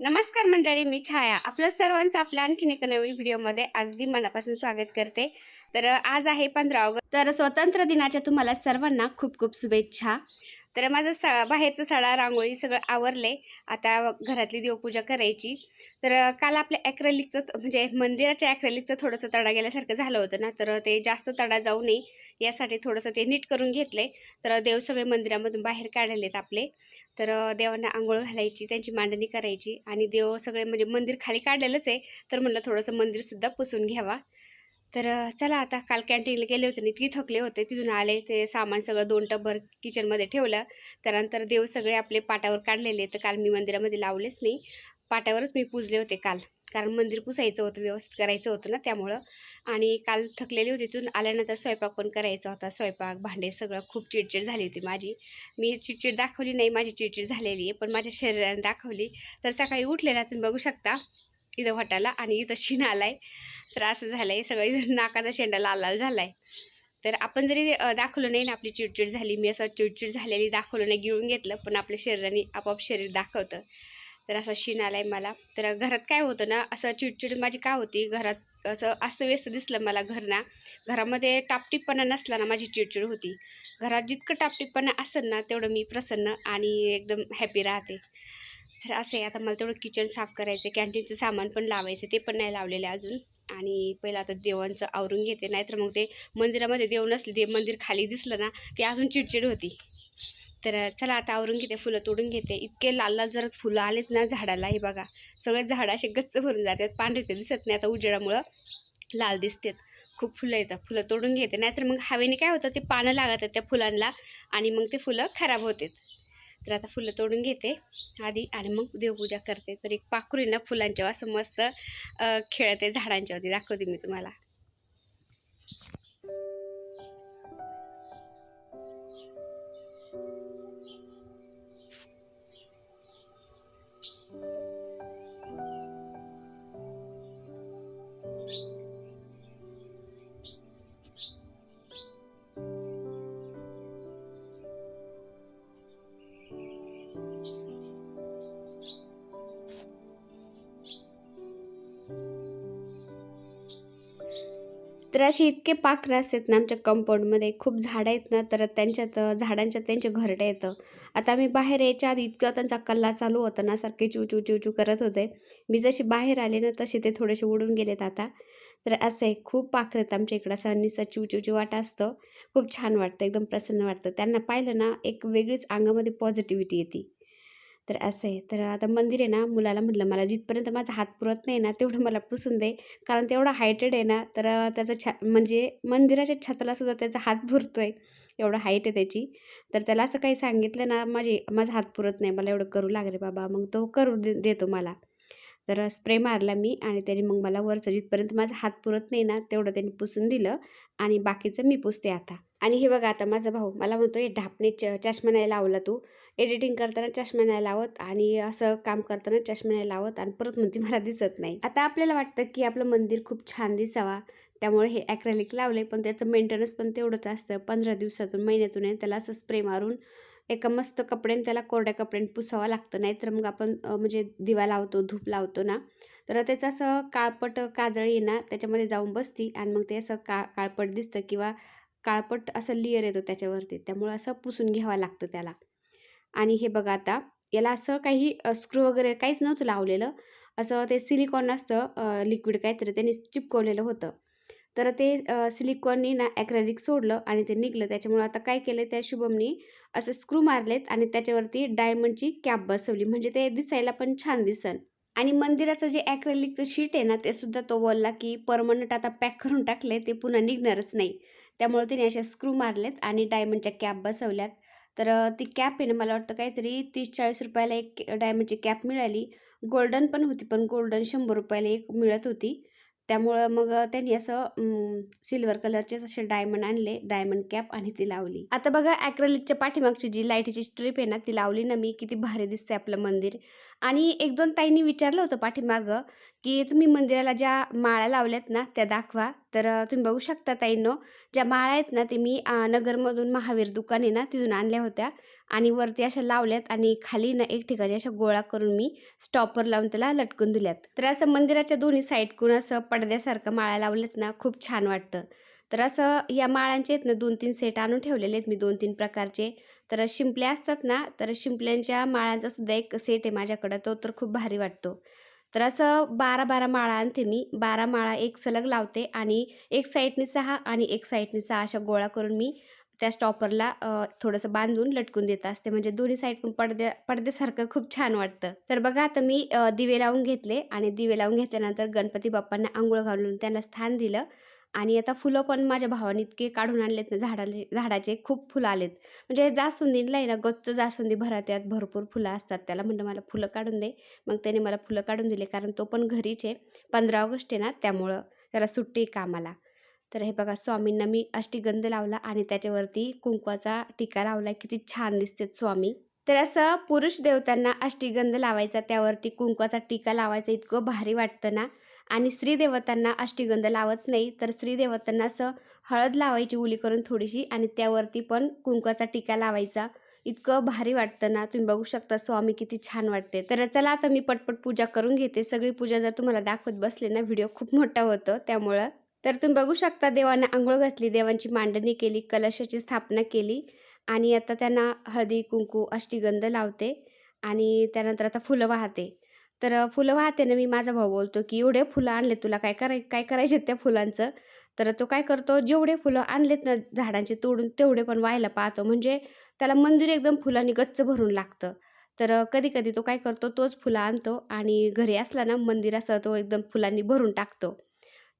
नमस्कार मंडळी मी छाया. आपलं सर्वांचं आपल्या आणखीन एका नवीन व्हिडिओमध्ये अगदी मनापासून स्वागत करते. तर आज आहे पंधरा ऑगस्ट. तर स्वतंत्र दिनाच्या तुम्हाला सर्वांना खूप खूप शुभेच्छा. तर माझं स बाहेरचं सडा रांगोळी सगळं आवरले. आता घरातली देवपूजा करायची. तर काल आपल्या ॲक्रेलिकचं म्हणजे मंदिराच्या ॲक्रेलिकचं थोडंसं तडा गेल्यासारखं झालं होतं ना. तर ते जास्त तडा जाऊ नये. यासाठी थोडंसं ते नीट करून घेतले तर देव सगळे मंदिरामधून बाहेर काढलेत आपले. तर देवांना आंघोळ घालायची त्यांची मांडणी करायची आणि देव सगळे म्हणजे मंदिर खाली काढलेलंच आहे. तर म्हणलं थोडंसं मंदिरसुद्धा पुसून घ्यावा. तर चला आता काल कॅन्टीनला गेले होते आणि इतकी थकले होते. तिथून आले ते सामान सगळं दोन टबर किचनमध्ये ठेवलं. त्यानंतर देव सगळे आपले पाटावर काढलेले तर काल मी मंदिरामध्ये लावलेच नाही. पाटावरच मी पूजले होते काल. कारण मंदिर पुसायचं होतं व्यवस्थित करायचं होतं ना त्यामुळं. आणि काल थकलेली होती तिथून आल्यानंतर स्वयंपाक पण करायचा होता स्वयंपाक भांडे सगळं खूप चिडचिड झाली होती माझी. मी चिडचिड दाखवली नाही माझी चिडचिड झालेली आहे पण माझ्या शरीराने दाखवली. तर सकाळी उठले ना तुम्ही बघू शकता इथं वटाला आणि इथं शिन आहे तर असं झालं आहे सगळी नाकाचा शेंडा लाल लाल झाला आहे तर आपण जरी दाखवलं नाही ना आपली चिडचिड झाली मी असं चिडचिड झालेली दाखवलं नाही गिळून घेतलं पण आपल्या शरीराने आपोआप शरीर दाखवतं. तर असा शीन आहे मला. तर घरात काय होतं ना असं चिडचिड माझी का होती? घरात असं अस्तव्यस्त दिसलं मला घर ना घरामध्ये टापटीपणा नसला ना माझी चिडचिड होती. घरात जितकं टापटीपणा असेल ना तेवढं मी प्रसन्न आणि एकदम हॅपी राहते. तर असं आहे आता मला तेवढं किचन साफ करायचं कॅन्टीनचं सामान पण लावायचं ते पण नाही लावलेलं अजून. आणि पहिलं आता देवांचं आवरून घेते नाहीतर मग ते मंदिरामध्ये देव नसले ते मंदिर खाली दिसलं ना ते अजून चिडचिड होती. तर चला आता आवरून घेते फुलं तोडून घेते. इतके लाल लाल जर फुलं आलेच ना झाडाला हे बघा. सगळे झाडं असे गच्च भरून जातात. पांढरे ते दिसत नाही. आता उजेडामुळं लाल दिसतात. खूप फुलं येतात. फुलं तोडून घेते. नाहीतर मग हवेने काय होतं? ते पानं लागतात त्या फुलांना आणि मग ते फुलं खराब होतात. तर आता फुलं तोडून घेते आधी आणि मग देवपूजा करते. तर एक पाखरू ना फुलांच्या असं मस्त खेळते झाडांच्यावरती दाखवते मी तुम्हाला. तर असे इतके पाखरं असतात ना आमच्या कंपाऊंडमध्ये खूप झाडं आहेत ना तर त्यांच्यात झाडांच्यात त्यांचे घरटे येतं आता मी बाहेर यायच्या आधी इतकं त्यांचा कल्ला चालू होता ना सारखे चू चू चू करत होते. मी जशी बाहेर आले ना तसे ते थोडेसे उडून गेलेत आता. तर असं आहे खूप पाखरं आहेत आमच्या इकडं. असं निसा चिव वाट वाटा असतं. खूप छान वाटतं एकदम प्रसन्न वाटतं. त्यांना पाहिलं ना एक वेगळीच अंगामध्ये पॉझिटिव्हिटी येते. तर असं आहे. तर आता मंदिर आहे ना मुलाला म्हटलं मला जिथपर्यंत माझा हात पुरत नाही ना तेवढं मला पुसून दे. कारण तेवढा हायटेड आहे ना तर त्याचं छा म्हणजे मंदिराच्या छतालासुद्धा त्याचा हात भरतो आहे एवढं हाईट आहे त्याची. तर त्याला असं काही सांगितलं ना माझे माझा हात पुरत नाही मला एवढं करू लागले बाबा. मग तो करू दे देतो मला. तर स्प्रे मारला मी आणि त्याने मग मला वरचं जिथपर्यंत माझा हात पुरत नाही ना तेवढं त्यांनी पुसून दिलं आणि बाकीचं मी पुसते आता. आणि हे बघा आता माझा भाऊ मला म्हणतो हे ढापणे च चष्मा नाही लावला तू. एडिटिंग करताना चष्मा नाही लावत आणि असं काम करताना चष्मा नाही लावत आणि परत म्हणते मला दिसत नाही. आता आपल्याला वाटतं की आपलं मंदिर खूप छान दिसावा. त्यामुळे हे ॲक्रेलिक लावले पण त्याचं मेंटेनन्स पण तेवढंच असतं. पंधरा दिवसातून महिन्यातून आहे त्याला असं स्प्रे मारून एका मस्त कपड्याने त्याला कोरड्या कपड्याने पुसावं लागतं. नाही तर मग आपण म्हणजे दिवा लावतो धूप लावतो ना तर त्याचं असं काळपट काजळ येणार त्याच्यामध्ये जाऊन बसती आणि मग ते असं का काळपट दिसतं किंवा काळपट असं लिअर येतो त्याच्यावरती. त्यामुळं असं पुसून घ्यावं लागतं त्याला. आणि हे बघा आता याला असं काही स्क्रू वगैरे काहीच नव्हतं लावलेलं. असं ते सिलिकॉन असतं लिक्विड काहीतरी त्यांनी चिपकवलेलं होतं. तर ते सिलिकॉननी ना ॲक्रेलिक सोडलं आणि ते निघलं. त्याच्यामुळं आता काय केलं त्या शुभमनी असं स्क्रू मारलेत आणि त्याच्यावरती डायमंडची कॅप बसवली. म्हणजे ते दिसायला पण छान दिसन. आणि मंदिराचं जे ॲक्रेलिकचं शीट आहे ना ते सुद्धा तो बोलला की परमनंट आता पॅक करून टाकले ते पुन्हा निघणारच नाही. त्यामुळे तिने अशा स्क्रू मारलेत आणि डायमंडच्या कॅप बसवल्यात. तर ती कॅप आहे ना मला वाटतं काहीतरी तीस चाळीस रुपयाला एक डायमंडची कॅप मिळाली. गोल्डन पण होती पण गोल्डन शंभर रुपयाला एक मिळत होती. त्यामुळं मग त्यांनी असं सिल्वर कलरचेच असे डायमंड आणले डायमंड कॅप आणि ती लावली. आता बघा ॲक्रेलिकच्या पाठीमागची जी लाईटीची स्ट्रीप आहे ना ती लावली ना मी किती भारी दिसते आपलं मंदिर. आणि एक दोन ताईंनी विचारलं होतं पाठीमागं की तुम्ही मंदिराला ज्या माळा लावल्यात ना त्या दाखवा. तर तुम्ही बघू शकता ताईंनो ज्या माळा आहेत ना ते मी नगरमधून महावीर दुकान आहे ना तिथून आणल्या होत्या. आणि वरती अशा लावल्यात आणि खाली ना एक ठिकाणी अशा गोळा करून मी स्टॉपर लावून त्याला लटकून दिल्यात. तर असं मंदिराच्या दोन्ही साईडकडून असं पडद्यासारखं माळा लावल्यात ना खूप छान वाटतं. तर असं या माळांचे आहेत ना दोन तीन सेट आणून ठेवलेले आहेत मी दोन तीन प्रकारचे. तर शिंपल्या असतात ना तर शिंपल्यांच्या माळांचा सुद्धा एक सेट आहे माझ्याकडं. तो तर खूप भारी वाटतो. तर असं बारा बारा माळा आणते मी. बारा माळा एक सलग लावते आणि एक साईडने सहा आणि एक साईडने सहा अशा गोळा करून मी त्या स्टॉपरला थोडंसं बांधून लटकून देत असते. म्हणजे दोन्ही साईडकडून पडद्या पडद्यासारखं खूप छान वाटतं. तर बघा आता मी दिवे लावून घेतले आणि दिवे लावून घेतल्यानंतर गणपती बाप्पांना आंघोळ घालून त्यांना स्थान दिलं. आणि आता फुलं पण माझ्या भावाने इतके काढून आणलेत ना झाडाले झाडाचे खूप फुलं आलेत. म्हणजे जास्वंदीला आहे ना गच्च जास्वंदी भरात्यात भरपूर फुलं असतात. त्याला म्हणलं मला फुलं काढून दे. मग त्याने मला फुलं काढून दिले कारण तो पण घरीच आहे. पंधरा ऑगस्ट आहे ना त्यामुळं त्याला सुट्टी कामाला. तर हे बघा स्वामींना मी अष्टीगंध लावला आणि त्याच्यावरती कुंकवाचा टिका लावला किती छान दिसतेत स्वामी. तर असं पुरुष देवतांना अष्टीगंध लावायचा त्यावरती कुंकवाचा टिका लावायचा इतकं भारी वाटतं ना. आणि श्रीदेवतांना अष्टिगंध अष्टीगंध लावत नाही तर श्रीदेवतांना असं हळद लावायची उली करून थोडीशी आणि त्यावरती पण कुंकवाचा टिका लावायचा. इतकं भारी वाटतं ना तुम्ही बघू शकता स्वामी किती छान वाटते. तर चला आता मी पटपट पूजा करून घेते. सगळी पूजा जर तुम्हाला दाखवत बसले ना व्हिडिओ खूप मोठा होतो त्यामुळं. तर तुम्ही बघू शकता देवांना आंघोळ घातली देवांची मांडणी केली कलशाची स्थापना केली आणि आता त्यांना हळदी कुंकू अष्टीगंध लावते आणि त्यानंतर आता फुलं वाहते. तर फुलं वाहते ना मी माझा भाऊ बोलतो की एवढे फुलं आणले तुला काय कराय काय करायचे त्या फुलांचं? तर तो काय करतो जेवढे फुलं आणलेत ना झाडांचे तोडून तेवढे पण व्हायला पाहतो. म्हणजे त्याला मंदिर एकदम फुलांनी गच्च भरून लागतं. तर कधी कधी तो काय करतो तोच फुलं आणतो आणि घरी असला ना मंदिर असं तो एकदम फुलांनी भरून टाकतो.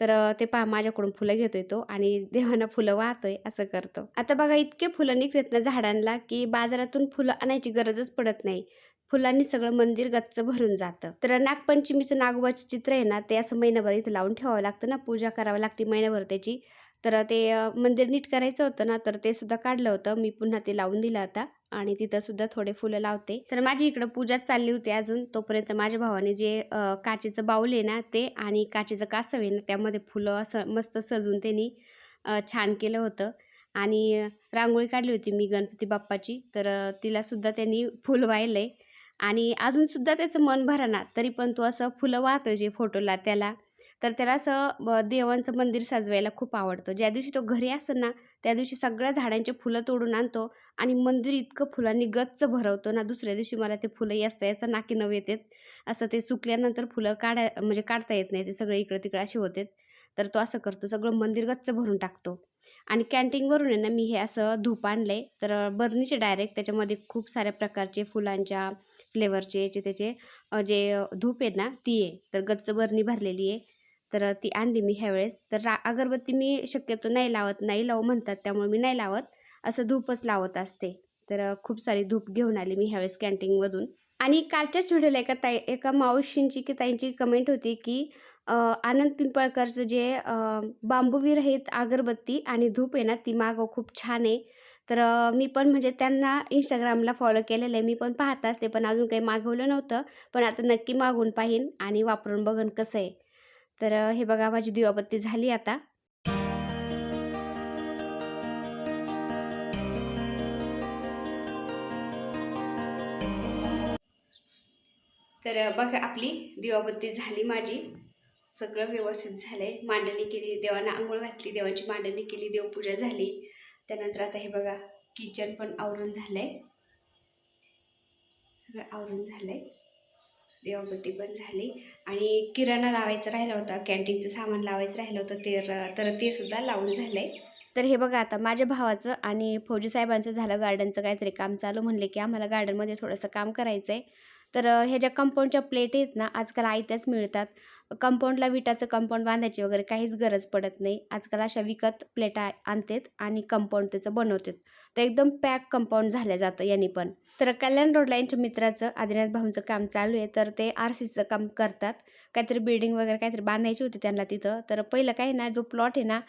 तर ते पहा माझ्याकडून फुलं घेतोय तो आणि देवांना फुलं वाहतोय असं करतो. आता बघा इतके फुलं निघतात ना झाडांना की बाजारातून फुलं आणायची गरजच पडत नाही. फुलांनी सगळं मंदिर गच्च भरून जातं. तर नागपंचमीचं नागोबाचं चित्र आहे ना ते असं महिनाभर इथं लावून ठेवावं लागतं ना पूजा करावी लागते महिनाभर त्याची. तर ते मंदिर नीट करायचं होतं ना तर ते सुद्धा काढलं होतं. मी पुन्हा ते लावून दिलं आता आणि तिथं सुद्धा थोडे फुलं लावते. तर माझी इकडं पूजाच चालली होती अजून. तोपर्यंत माझ्या भावाने जे काचेचं बाऊल आहे ना ते आणि काचेचं कासव आहे ना त्यामध्ये फुलं असं मस्त सजून त्यांनी छान केलं होतं. आणि रांगोळी काढली होती मी गणपती बाप्पाची. तर तिलासुद्धा तिला सुद्धा त्यांनी फुल वाहिलंय आणि अजूनसुद्धा त्याचं मन भरणा तरी पण तो असं फुलं वाहतोय जे फोटोला त्याला. तर त्याला असं ब- देवांचं मंदिर सजवायला खूप आवडतं. ज्या दिवशी तो घरी असेल ना त्या दिवशी सगळ्या झाडांचे फुलं तोडून आणतो आणि मंदिर इतकं फुलांनी गच्च भरवतो ना दुसऱ्या दिवशी मला ते फुलं याचं याचं नाकी नव येतात. असं ते सुकल्यानंतर फुलं काढाय म्हणजे काढता येत नाही ते सगळे इकडं तिकडं असे होते तर तो असं करतो सगळं मंदिर गच्च भरून टाकतो. आणि कॅन्टीनवरून आहे ना मी हे असं धूप आणलंय. तर बर्नीचे डायरेक्ट त्याच्यामध्ये खूप साऱ्या प्रकारचे फुलांच्या फ्लेवरचे याचे त्याचे जे धूप आहेत ना ती आहे. तर गच्च बरणी भरलेली आहे. तर ती आणली मी ह्यावेळेस. तर रा अगरबत्ती मी शक्यतो नाही लावत नाही लावू म्हणतात त्यामुळे मी नाही लावत. असं धूपच लावत असते. तर खूप सारी धूप घेऊन आली मी ह्यावेळेस कॅन्टीनमधून. आणि कालच्याच व्हिडिओला एका ताई एका मावशींची की ताईंची कमेंट होती की आनंद पिंपळकरचं जे बांबूवीर आहेत अगरबत्ती आणि धूप आहे ना ती मागव खूप छान आहे. तर मी पण म्हणजे त्यांना इंस्टाग्रामला फॉलो केलेलं आहे. मी पण पाहत असते पण अजून काही मागवलं नव्हतं. पण आता नक्की मागून पाहीन आणि वापरून बघन कसं आहे. तर हे बघा माझी दिवाबत्ती झाली आता. तर बघा आपली दिवाबत्ती झाली माझी. सगळं व्यवस्थित झालं आहे मांडणी केली देवांना आंघोळ घातली देवाची मांडणी केली देवपूजा झाली. त्यानंतर आता हे बघा किचन पण आवरून झालं आहे सगळं आवरून झालं आहे देवाबत्ती पण झाली. आणि किराणा लावायचं राहिलं होतं कॅन्टीनचं सामान लावायचं राहिलं होतं ते तर ते सुद्धा लावून झालंय. तर हे बघा आता माझ्या भावाचं आणि फौजी साहेबांचं झालं गार्डनचं काहीतरी काम चालू. म्हणले की आम्हाला गार्डनमध्ये थोडंसं काम करायचं आहे तर ह्या ज्या कंपाऊंडच्या प्लेट आहेत ना आजकाल आयत्याच मिळतात. कंपाऊंडला विटाचं कंपाऊंड बांधायची वगैरे काहीच गरज पडत नाही. आजकाल अशा विकत प्लेटा आणतात आणि कंपाऊंड त्याचं बनवतात. तर एकदम पॅक कंपाऊंड झालं जातं यांनी पण. तर कल्याण रोडला यांच्या मित्राचं आदिनाथ भाऊंचं काम चालू आहे. तर ते आर सीचं काम करतात. काहीतरी बिल्डिंग वगैरे काहीतरी बांधायची होती त्यांना तिथं. तर पहिलं काय ना जो प्लॉट आहे ना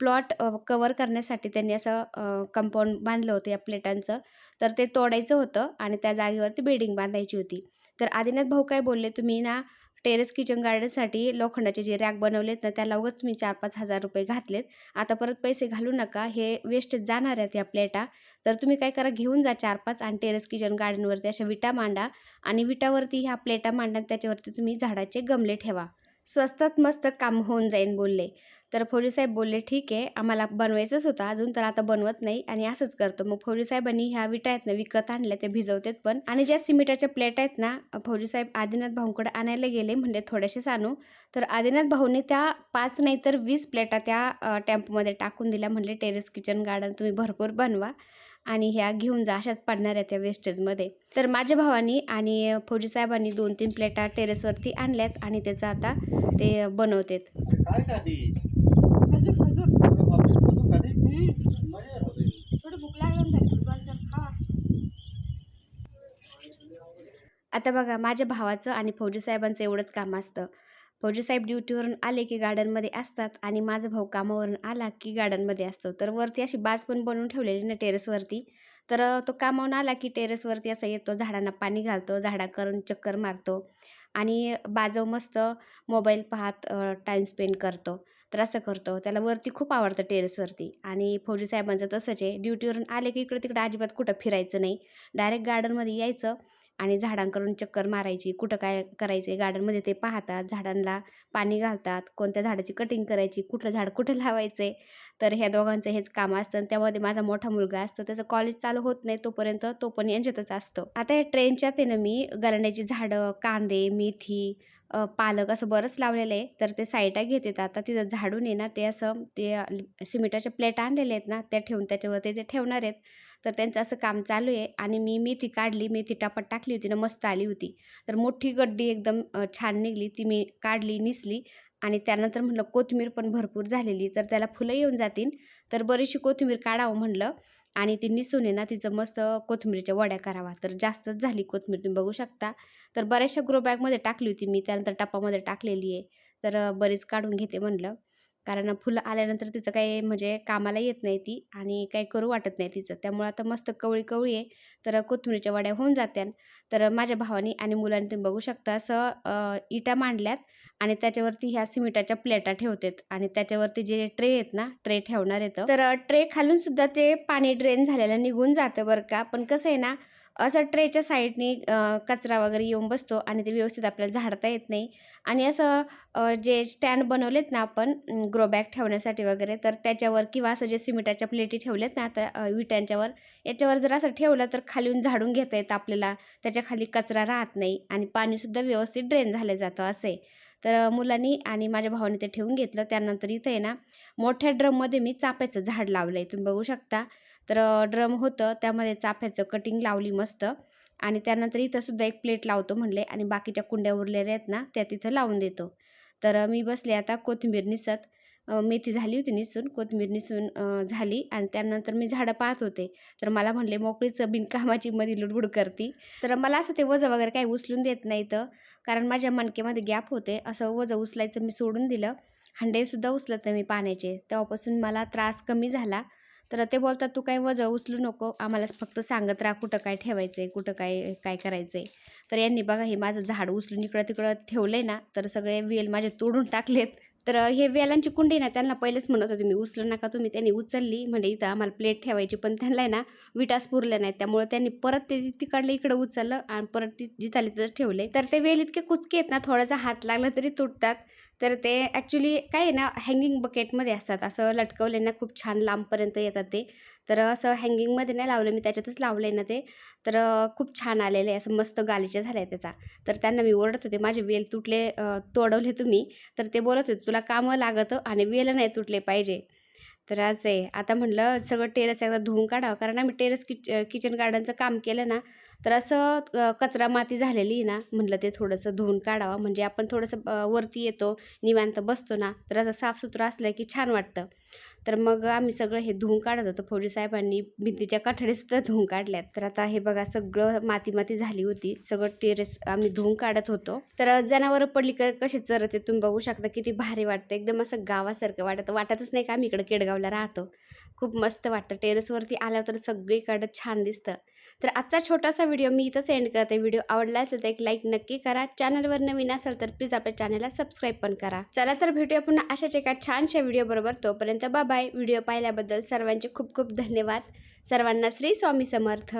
प्लॉट कवर करण्यासाठी त्यांनी असं कंपाऊंड बांधलं होतं या प्लेटांचं तर ते तोडायचं होतं आणि त्या जागेवरती बिल्डिंग बांधायची होती. तर आदिनाथ भाऊ काय बोलले तुम्ही ना टेरेस किचन गार्डनसाठी लोखंडाचे जे रॅक बनवलेत ना त्याला उगाच तुम्ही चार पाच हजार रुपये घातलेत. आता परत पैसे घालू नका हे वेस्ट जाणार आहेत या प्लेटा तर तुम्ही काय करा घेऊन जा चार पाच आणि टेरेस किचन गार्डनवरती अशा विटा मांडा आणि विटावरती ह्या प्लेटा मांडा आणि त्याच्यावरती तुम्ही झाडाचे गमले ठेवा. स्वस्तात मस्त काम होऊन जाईन बोलले. तर फौजीसाहेब बोलले ठीक आहे आम्हाला बनवायचंच होतं अजून तर आता बनवत नाही. आणि असंच करतो. मग फौजीसाहेबांनी ह्या विटा आहेत ना विकत आणल्या ते भिजवतात पण. आणि ज्या सिमेंटाच्या प्लेट आहेत ना फौजीसाहेब आदिनाथ भाऊंकडे आणायला गेले म्हणजे थोडेसेच आणू तर आदिनाथ भाऊने त्या पाच नाही तर वीस प्लेटा त्या टेम्पोमध्ये टाकून दिल्या. म्हणले टेरेस किचन गार्डन तुम्ही भरपूर बनवा आणि ह्या घेऊन जा अशाच पडणार आहेत त्या वेस्टेजमध्ये. तर माझ्या भावानी आणि फौजीसाहेबांनी दोन तीन प्लेटा टेरेसवरती आणल्यात आणि त्याचं आता ते बनवतात. आता बघा माझ्या भावाचं आणि फौजी साहेबांचं एवढंच काम असतं. फौजी साहेब ड्युटीवरून आले की गार्डनमध्ये असतात आणि माझा भाऊ कामावरून आला की गार्डनमध्ये असतो. तर वरती अशी बाज पण बनवून ठेवलेली ना टेरेसवरती तर तो कामावून आला की टेरेसवरती असं येतो झाडांना पाणी घालतो झाडाकरून चक्कर मारतो आणि बाजव मस्त मोबाईल पाहत टाईम स्पेंड करतो. तर असं करतो. त्याला वरती खूप आवडतं टेरेसवरती आणि फौजी साहेबांचं तसंच आहे. ड्युटीवरून आले की इकडं तिकडं अजिबात कुठं फिरायचं नाही. डायरेक्ट गार्डनमध्ये यायचं आणि झाडांकडून चक्कर मारायची. कुठं काय करायचं गार्डनमध्ये ते पाहतात. झाडांना पाणी घालतात. कोणत्या झाडाची कटिंग करायची? कुठलं झाड कुठं लावायचे तर ह्या दोघांचं हेच काम असतं. आणि त्यामध्ये माझा मोठा मुलगा असतो. त्याचं कॉलेज चालू होत नाही तोपर्यंत तो पण यांच्यातच असतो. आता या ट्रेनच्यात आहे ना मी गलांड्याची झाडं कांदे मेथी पालक असं बरंच लावलेलं आहे. तर ते साईडला घेतात आता तिथं झाडून आहे ना ते असं ते सिमेंटाच्या प्लेट आणलेले आहेत ना त्या ठेवून त्याच्यावरती ते ठेवणार आहेत. तर त्यांचं असं काम चालू आहे आणि मी मेथी काढली. मेथी टापट टाकली होती ना मस्त आली होती. तर मोठी गड्डी एकदम छान निघली. ती मी काढली निसली आणि त्यानंतर म्हटलं कोथिंबीर पण भरपूर झालेली. तर त्याला फुलं येऊन जातील. तर बरीचशी कोथिंबीर काढावं म्हणलं आणि ती निसून आहे ना तिचं मस्त कोथिंबीरच्या वड्या करावा तर जास्तच झाली कोथिंबीर तुम्ही बघू शकता. तर बऱ्याचशा ग्रो बॅगमध्ये टाकली होती मी त्यानंतर टपामध्ये टाकलेली आहे. तर बरीच काढून घेते म्हणलं. कारण फुलं आल्यानंतर तिचं काही म्हणजे कामाला येत नाही ती आणि काही करू वाटत नाही तिचं. त्यामुळं आता मस्त कवळी कवळी आहे. तर कोथिंबीरच्या वड्या होऊन जात्यान तर माझ्या भावानी आणि मुलांनी तुम्ही बघू शकता असं इटा मांडल्यात आणि त्याच्यावरती ह्या सिमेंटाच्या प्लेटा ठेवतात आणि त्याच्यावरती जे ट्रे आहेत ना ट्रे ठेवणार येतं तर ट्रे खालून सुद्धा ते पाणी ड्रेन झालेलं निघून जातं बरं का. पण कसं आहे ना असं ट्रेच्या साईडने कचरा वगैरे येऊन बसतो आणि ते व्यवस्थित आपल्याला झाडता येत नाही. आणि असं जे स्टँड बनवलेत ना आपण ग्रो बॅग ठेवण्यासाठी वगैरे तर त्याच्यावर किंवा असं जे सिमेंटाच्या प्लेटी ठेवलेत ना आता विट्यांच्यावर विटांच्यावर याच्यावर जर असं ठेवलं तर खालून झाडून घेता येतं आपल्याला. त्याच्याखाली कचरा राहत नाही आणि पाणीसुद्धा व्यवस्थित ड्रेन झालं जातं असं. आहे तर मुलांनी आणि माझ्या भावाने ते ठेवून घेतलं. त्यानंतर इथे आहे ना मोठ्या ड्रममध्ये मी चाप्याचं झाड लावलं आहे तुम्ही बघू शकता. तर ड्रम होतं त्यामध्ये चाफ्याचं कटिंग लावली मस्त. आणि त्यानंतर इथंसुद्धा एक प्लेट लावतो म्हणले आणि बाकीच्या कुंड्या उरलेल्या आहेत ना त्या तिथं लावून देतो. तर मी बसले आता कोथिंबीर निसत. मेथी झाली होती निसून कोथिंबीर निसून झाली आणि त्यानंतर मी झाडं पाहत होते. तर मला म्हणले मोकळीच बिनकामाची मधी लुडबुड करती. तर मला असं ते वजं वगैरे काही उचलून देत नाही तर कारण माझ्या मणकेमध्ये गॅप होते. असं वजं उचलायचं मी सोडून दिलं. हंडेसुद्धा उचलत नाही मी पाण्याचे. तेव्हापासून मला त्रास कमी झाला. तर ते बोलतात तू काय वजं उचलू नको. आम्हाला फक्त सांगत राहा कुठं काय ठेवायचं आहे कुठं काय काय करायचं आहे तर यांनी बघा हे माझं झाड उचलून इकडं तिकडं ठेवलं आहे ना तर सगळे वेल माझे तोडून टाकलेत. तर हे वेलांची कुंडी ना त्यांना पहिलेच म्हणत होते मी उचलू नका तुम्ही. त्यांनी उचलली म्हणजे इथं आम्हाला प्लेट ठेवायची. पण त्यांना आहे ना विटास पुरल्या नाहीत. त्यामुळे त्यांनी परत ते तिकडलं इकडं उचललं आणि परत ती जिथं तिथंच ठेवले. तर ते वेल इतके कुचके आहेत ना थोडासा हात लागला तरी तुटतात. तर ते ॲक्च्युली काय आहे ना हँगिंग बकेटमध्ये असतात. असं लटकवले ना खूप छान लांबपर्यंत येतात ते. तर असं हँगिंगमध्ये नाही लावलं मी त्याच्यातच लावलं आहे ना ते. तर खूप छान आलेलं आहे असं मस्त गालीचे झालं आहे त्याचा. तर त्यांना मी ओरडत होते माझे वेल तुटले तोडवले तुम्ही. तर ते बोलत होते तुला कामं लागतं आणि वेल नाही तुटले पाहिजे. तर असं आहे. आता म्हणलं सगळं टेरेस एकदा धुवून काढावं. कारण आम्ही टेरेस किच किचन गार्डनचं काम केलं ना तर असं कचरा माती झालेली आहे ना म्हटलं ते थोडंसं धुवून काढावं. म्हणजे आपण थोडंसं वरती येतो निवांत बसतो ना तर असं साफसुथरं असलं की छान वाटतं. तर मग आम्ही सगळं हे धुवून काढत होतो. फौजी साहेबांनी भिंतीच्या कठडेसुद्धा धुवून काढल्यात. तर आता हे बघा सगळं माती माती झाली होती. सगळं टेरेस आम्ही धुवून काढत होतो. तर जनावरं पडली का कशी चरते तुम्ही बघू शकता. किती भारी वाटतं. एकदम असं गावासारखं वाटतं. वाटतच नाही का आम्ही इकडं केडगावला राहतो. खूप मस्त वाटतं. टेरेसवरती आल्यावर तर सगळीकडं छान दिसतं. तर आजचा छोटासा व्हिडिओ मी इथं सेंड करते. व्हिडिओ आवडला असेल तर एक लाईक नक्की करा. चॅनलवर नवीन असेल तर प्लीज आपल्या चॅनलला सबस्क्राईब पण करा. चला तर भेटूया पुन्हा अशाच एका छानशा व्हिडिओ बरोबर तोपर्यंत बाय. व्हिडिओ पाहिल्याबद्दल सर्वांचे खूप खूप धन्यवाद. सर्वांना श्री स्वामी समर्थ.